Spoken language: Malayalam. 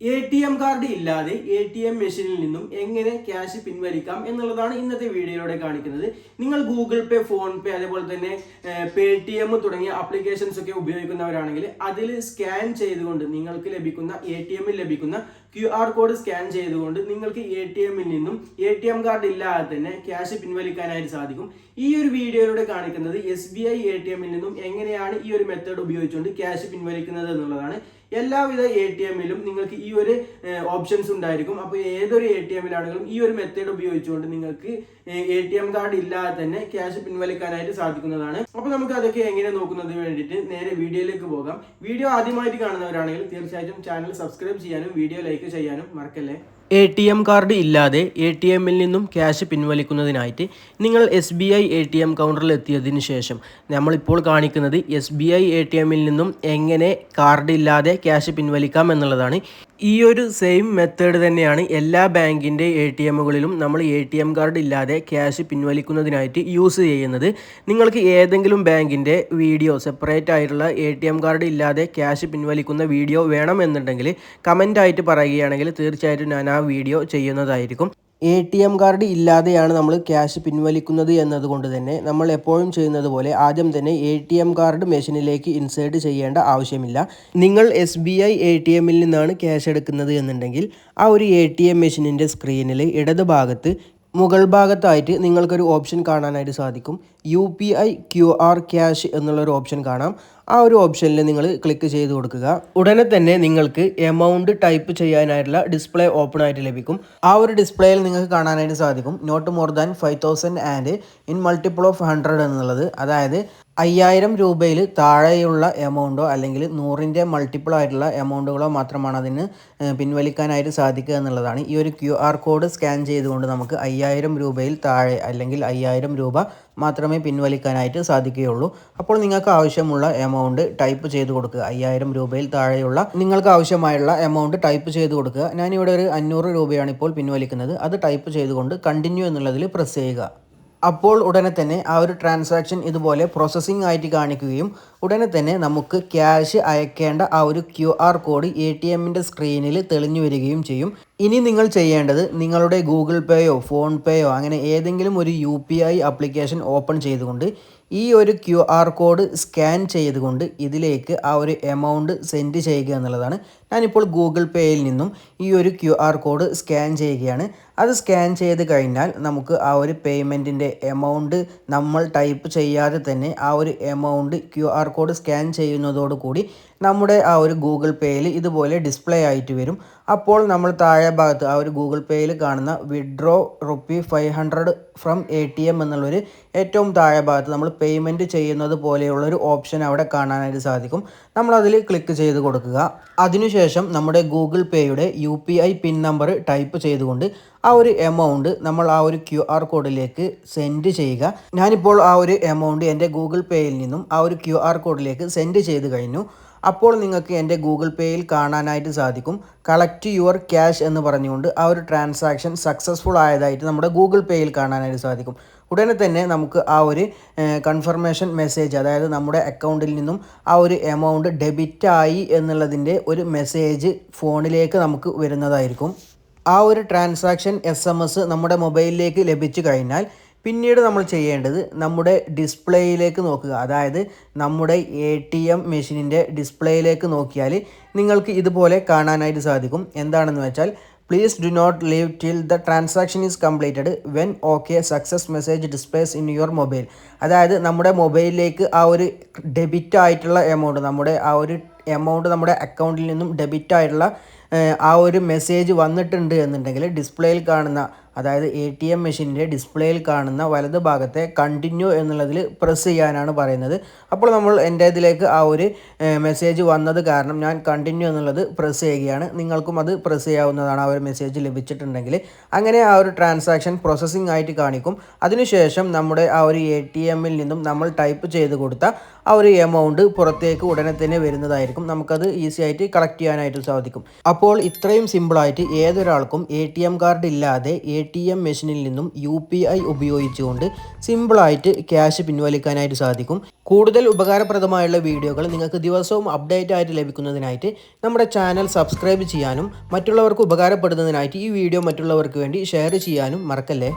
എ ടി എം കാർഡ് ഇല്ലാതെ എ ടി എം മെഷീനിൽ നിന്നും എങ്ങനെ ക്യാഷ് പിൻവലിക്കാം എന്നുള്ളതാണ് ഇന്നത്തെ വീഡിയോയിലൂടെ കാണിക്കുന്നത്. നിങ്ങൾ ഗൂഗിൾ പേ ഫോൺ പേ അതേപോലെ തന്നെ പേ ടി എം തുടങ്ങിയ ആപ്ലിക്കേഷൻസ് ഒക്കെ ഉപയോഗിക്കുന്നവരാണെങ്കിൽ അതിൽ സ്കാൻ ചെയ്തുകൊണ്ട് നിങ്ങൾക്ക് ലഭിക്കുന്ന എ ടി എമ്മിൽ ലഭിക്കുന്ന ക്യു ആർ കോഡ് സ്കാൻ ചെയ്തുകൊണ്ട് നിങ്ങൾക്ക് എ ടി എമ്മിൽ നിന്നും എ ടി എം കാർഡ് ഇല്ലാതെ തന്നെ ക്യാഷ് പിൻവലിക്കാനായിട്ട് സാധിക്കും. ഈ ഒരു വീഡിയോയിലൂടെ കാണിക്കുന്നത് S B I A T എമ്മിൽ നിന്നും എങ്ങനെയാണ് ഈ ഒരു മെത്തേഡ് ഉപയോഗിച്ചുകൊണ്ട് ക്യാഷ് പിൻവലിക്കുന്നത് എന്നുള്ളതാണ്. എല്ലാവിധ എ ടി എമ്മിലും നിങ്ങൾക്ക് ഈ ഒരു ഓപ്ഷൻസ് ഉണ്ടായിരിക്കും. അപ്പോൾ ഏതൊരു എ ടി എമ്മിലാണെങ്കിലും ഈ ഒരു മെത്തേഡ് ഉപയോഗിച്ചുകൊണ്ട് നിങ്ങൾക്ക് എ ടി എം കാർഡ് ഇല്ലാതെ തന്നെ ക്യാഷ് പിൻവലിക്കാനായിട്ട് സാധിക്കുന്നതാണ്. അപ്പോൾ നമുക്ക് അതൊക്കെ എങ്ങനെ നോക്കുന്നതിന് വേണ്ടിയിട്ട് നേരെ വീഡിയോയിലേക്ക് പോകാം. വീഡിയോ ആദ്യമായിട്ട് കാണുന്നവരാണെങ്കിൽ തീർച്ചയായിട്ടും ചാനൽ സബ്സ്ക്രൈബ് ചെയ്യാനും വീഡിയോ ലൈക്ക് ചെയ്യാനും മറക്കല്ലേ? എ ടി എം കാർഡ് ഇല്ലാതെ എ ടി എമ്മിൽ നിന്നും ക്യാഷ് പിൻവലിക്കുന്നതിനായിട്ട് നിങ്ങൾ S B I A T M കൗണ്ടറിൽ എത്തിയതിന് ശേഷം നമ്മളിപ്പോൾ കാണിക്കുന്നത് S B I A T എമ്മിൽ നിന്നും എങ്ങനെ കാർഡ് ഇല്ലാതെ ക്യാഷ് പിൻവലിക്കാം എന്നുള്ളതാണ്. ഈ ഒരു സെയിം മെത്തേഡ് തന്നെയാണ് എല്ലാ ബാങ്കിന്റെ എ ടി എമ്മുകളിലും നമ്മൾ എ ടി എം കാർഡ് ഇല്ലാതെ ക്യാഷ് പിൻവലിക്കുന്നതിനായിട്ട് യൂസ് ചെയ്യുന്നത്. നിങ്ങൾക്ക് ഏതെങ്കിലും ബാങ്കിന്റെ വീഡിയോ സെപ്പറേറ്റ് ആയിട്ടുള്ള എ ടി എം കാർഡ് ഇല്ലാതെ ക്യാഷ് പിൻവലിക്കുന്ന വീഡിയോ വേണമെന്നുണ്ടെങ്കിൽ കമന്റായിട്ട് പറയുകയാണെങ്കിൽ തീർച്ചയായിട്ടും ഞാൻ ആ വീഡിയോ ചെയ്യുന്നതായിരിക്കും. എ ടി എം കാർഡ് ഇല്ലാതെയാണ് നമ്മൾ ക്യാഷ് പിൻവലിക്കുന്നത് എന്നതുകൊണ്ട് തന്നെ നമ്മൾ എപ്പോഴും ചെയ്യുന്നത് പോലെ ആദ്യം തന്നെ എ ടി എം കാർഡ് മെഷീനിലേക്ക് ഇൻസേർട്ട് ചെയ്യേണ്ട ആവശ്യമില്ല. നിങ്ങൾ S B I A T എമ്മിൽ നിന്നാണ് ക്യാഷ് എടുക്കുന്നത് എന്നുണ്ടെങ്കിൽ ആ ഒരു എ ടി എം മെഷീനിന്റെ സ്ക്രീനിൽ ഇടത് ഭാഗത്ത് മുകൾ ഭാഗത്തായിട്ട് നിങ്ങൾക്കൊരു ഓപ്ഷൻ കാണാനായിട്ട് സാധിക്കും. U P I Q R cash എന്നുള്ളൊരു ഓപ്ഷൻ കാണാം. ആ ഒരു ഓപ്ഷനിൽ നിങ്ങൾ ക്ലിക്ക് ചെയ്ത് കൊടുക്കുക. ഉടനെ തന്നെ നിങ്ങൾക്ക് എമൗണ്ട് ടൈപ്പ് ചെയ്യാനായിട്ടുള്ള ഡിസ്പ്ലേ ഓപ്പൺ ആയിട്ട് ലഭിക്കും. ആ ഒരു ഡിസ്പ്ലേയിൽ നിങ്ങൾക്ക് കാണാനായിട്ട് സാധിക്കും. Not more than five thousand and in multiple of hundred എന്നുള്ളത്. അതായത് അയ്യായിരം രൂപയിൽ താഴെയുള്ള എമൗണ്ടോ അല്ലെങ്കിൽ നൂറിന്റെ മൾട്ടിപ്പിൾ ആയിട്ടുള്ള എമൗണ്ടുകളോ മാത്രമാണ് അതിന് പിൻവലിക്കാനായിട്ട് സാധിക്കുക എന്നുള്ളതാണ്. ഈ ഒരു ക്യു ആർ കോഡ് സ്കാൻ ചെയ്തുകൊണ്ട് നമുക്ക് അയ്യായിരം രൂപയിൽ താഴെ അല്ലെങ്കിൽ അയ്യായിരം രൂപ മാത്രമേ പിൻവലിക്കാനായിട്ട് സാധിക്കുകയുള്ളൂ. അപ്പോൾ നിങ്ങൾക്ക് ആവശ്യമുള്ള എമൗണ്ട് ടൈപ്പ് ചെയ്ത് കൊടുക്കുക. അയ്യായിരം രൂപയിൽ താഴെയുള്ള നിങ്ങൾക്ക് ആവശ്യമായുള്ള എമൗണ്ട് ടൈപ്പ് ചെയ്ത് കൊടുക്കുക. ഞാനിവിടെ ഒരു അഞ്ഞൂറ് രൂപയാണ് ഇപ്പോൾ പിൻവലിക്കുന്നത്. അത് ടൈപ്പ് ചെയ്തുകൊണ്ട് കണ്ടിന്യൂ എന്നുള്ളതിൽ പ്രസ് ചെയ്യുക. അപ്പോൾ ഉടനെ തന്നെ ആ ഒരു ട്രാൻസാക്ഷൻ ഇതുപോലെ പ്രോസസ്സിംഗ് ആയിട്ട് കാണിക്കുകയും ഉടനെ തന്നെ നമുക്ക് ക്യാഷ് അയക്കേണ്ട ആ ഒരു Q R code A T എമ്മിന്റെ സ്ക്രീനിൽ തെളിഞ്ഞു വരികയും ചെയ്യും. ഇനി നിങ്ങൾ ചെയ്യേണ്ടത് നിങ്ങളുടെ ഗൂഗിൾ പേയോ ഫോൺ പേയോ അങ്ങനെ ഏതെങ്കിലും ഒരു U P I application open ചെയ്തുകൊണ്ട് ഈ ഒരു ക്യു ആർ കോഡ് സ്കാൻ ചെയ്തുകൊണ്ട് ഇതിലേക്ക് ആ ഒരു എമൗണ്ട് സെൻഡ് ചെയ്യുക എന്നുള്ളതാണ്. ഞാനിപ്പോൾ ഗൂഗിൾ പേയിൽ നിന്നും ഈ ഒരു ക്യു ആർ കോഡ് സ്കാൻ ചെയ്യുകയാണ്. അത് സ്കാൻ ചെയ്ത് കഴിഞ്ഞാൽ നമുക്ക് ആ ഒരു പേയ്മെന്റിന്റെ എമൗണ്ട് നമ്മൾ ടൈപ്പ് ചെയ്യാതെ തന്നെ ആ ഒരു amount Q R code scan ചെയ്യുന്നതോടുകൂടി നമ്മുടെ ആ ഒരു ഗൂഗിൾ പേയിൽ ഇതുപോലെ ഡിസ്പ്ലേ ആയിട്ട് വരും. അപ്പോൾ നമ്മൾ താഴെ ഭാഗത്ത് ആ ഒരു ഗൂഗിൾ പേയിൽ കാണുന്ന withdraw rupee five hundred from A T M എന്നുള്ളൊരു ഏറ്റവും താഴെ ഭാഗത്ത് നമ്മൾ പേയ്മെന്റ് ചെയ്യുന്നത് പോലെയുള്ളൊരു ഓപ്ഷൻ അവിടെ കാണാനായിട്ട് സാധിക്കും. നമ്മളതിൽ ക്ലിക്ക് ചെയ്ത് കൊടുക്കുക. അതിനുശേഷം നമ്മുടെ Google പേയുടെ U P I pin number type ചെയ്തുകൊണ്ട് ആ ഒരു എമൗണ്ട് നമ്മൾ ആ ഒരു ക്യു ആർ കോഡിലേക്ക് സെൻഡ് ചെയ്യുക. ഞാനിപ്പോൾ ആ ഒരു എമൗണ്ട് എന്റെ ഗൂഗിൾ പേയിൽ നിന്നും ആ ഒരു ക്യു ആർ കോഡിലേക്ക് സെൻഡ് ചെയ്ത് കഴിഞ്ഞു. അപ്പോൾ നിങ്ങൾക്ക് എന്റെ ഗൂഗിൾ പേയിൽ കാണാനായിട്ട് സാധിക്കും. കളക്ട് യുവർ ക്യാഷ് എന്ന് പറഞ്ഞുകൊണ്ട് ആ ഒരു ട്രാൻസാക്ഷൻ സക്സസ്ഫുൾ ആയതായിട്ട് നമ്മുടെ ഗൂഗിൾ പേയിൽ കാണാനായിട്ട് സാധിക്കും. ഉടനെ തന്നെ നമുക്ക് ആ ഒരു കൺഫർമേഷൻ മെസ്സേജ് അതായത് നമ്മുടെ അക്കൗണ്ടിൽ നിന്നും ആ ഒരു എമൗണ്ട് ഡെബിറ്റ് ആയി എന്നുള്ളതിന്റെ ഒരു മെസ്സേജ് ഫോണിലേക്ക് നമുക്ക് വരുന്നതായിരിക്കും. ആ ഒരു ട്രാൻസാക്ഷൻ എസ് നമ്മുടെ മൊബൈലിലേക്ക് ലഭിച്ചു കഴിഞ്ഞാൽ പിന്നീട് നമ്മൾ ചെയ്യേണ്ടത് നമ്മുടെ ഡിസ്പ്ലേയിലേക്ക് നോക്കുക. അതായത് നമ്മുടെ എ ടി എം മെഷീനിന്റെ ഡിസ്പ്ലേയിലേക്ക് നോക്കിയാൽ നിങ്ങൾക്ക് ഇതുപോലെ കാണാനായിട്ട് സാധിക്കും. എന്താണെന്ന് വെച്ചാൽ please do not leave till the transaction is completed when okay success message displays in your mobile അതായത് നമ്മുടെ മൊബൈലിലേക്ക് ആ ഒരു ഡെബിറ്റ് ആയിട്ടുള്ള എമൗണ്ട് നമ്മുടെ ആ ഒരു എമൗണ്ട് നമ്മുടെ അക്കൗണ്ടിൽ നിന്നും ഡെബിറ്റ് ആയിട്ടുള്ള ആ ഒരു മെസ്സേജ് വന്നിട്ടുണ്ട് എന്നുണ്ടെങ്കിൽ ഡിസ്പ്ലേയിൽ കാണുന്ന അതായത് എ ടി എം മെഷീനിന്റെ ഡിസ്പ്ലേയിൽ കാണുന്ന വലത് ഭാഗത്തെ കണ്ടിന്യൂ എന്നുള്ളതിൽ പ്രസ് ചെയ്യാനാണ് പറയുന്നത്. അപ്പോൾ നമ്മൾ എന്റെ ഇതിലേക്ക് ആ ഒരു മെസ്സേജ് വന്നത് കാരണം ഞാൻ കണ്ടിന്യൂ എന്നുള്ളത് പ്രസ് ചെയ്യുകയാണ്. നിങ്ങൾക്കും അത് പ്രസ് ചെയ്യാവുന്നതാണ് ആ ഒരു മെസ്സേജ് ലഭിച്ചിട്ടുണ്ടെങ്കിൽ. അങ്ങനെ ആ ഒരു ട്രാൻസാക്ഷൻ പ്രോസസ്സിംഗ് ആയിട്ട് കാണിക്കും. അതിനുശേഷം നമ്മുടെ ആ ഒരു എ ടി എമ്മിൽ നിന്നും നമ്മൾ ടൈപ്പ് ചെയ്ത് കൊടുത്ത ആ ഒരു എമൗണ്ട് പുറത്തേക്ക് ഉടനെ തന്നെ വരുന്നതായിരിക്കും. നമുക്കത് ഈസി ആയിട്ട് കളക്ട് ചെയ്യാനായിട്ട് സാധിക്കും. അപ്പോൾ ഇത്രയും സിമ്പിളായിട്ട് ഏതൊരാൾക്കും എ ടി എം കാർഡ് ഇല്ലാതെ എ ടി എം മെഷീനിൽ നിന്നും യു പി ഐ ഉപയോഗിച്ചുകൊണ്ട് സിമ്പിളായിട്ട് ക്യാഷ് പിൻവലിക്കാനായിട്ട് സാധിക്കും. കൂടുതൽ ഉപകാരപ്രദമായുള്ള വീഡിയോകൾ നിങ്ങൾക്ക് ദിവസവും അപ്ഡേറ്റ് ആയിട്ട് ലഭിക്കുന്നതിനായിട്ട് നമ്മുടെ ചാനൽ സബ്സ്ക്രൈബ് ചെയ്യാനും മറ്റുള്ളവർക്ക് ഉപകാരപ്പെടുന്നതിനായിട്ട് ഈ വീഡിയോ മറ്റുള്ളവർക്ക് വേണ്ടി ഷെയർ ചെയ്യാനും മറക്കല്ലേ?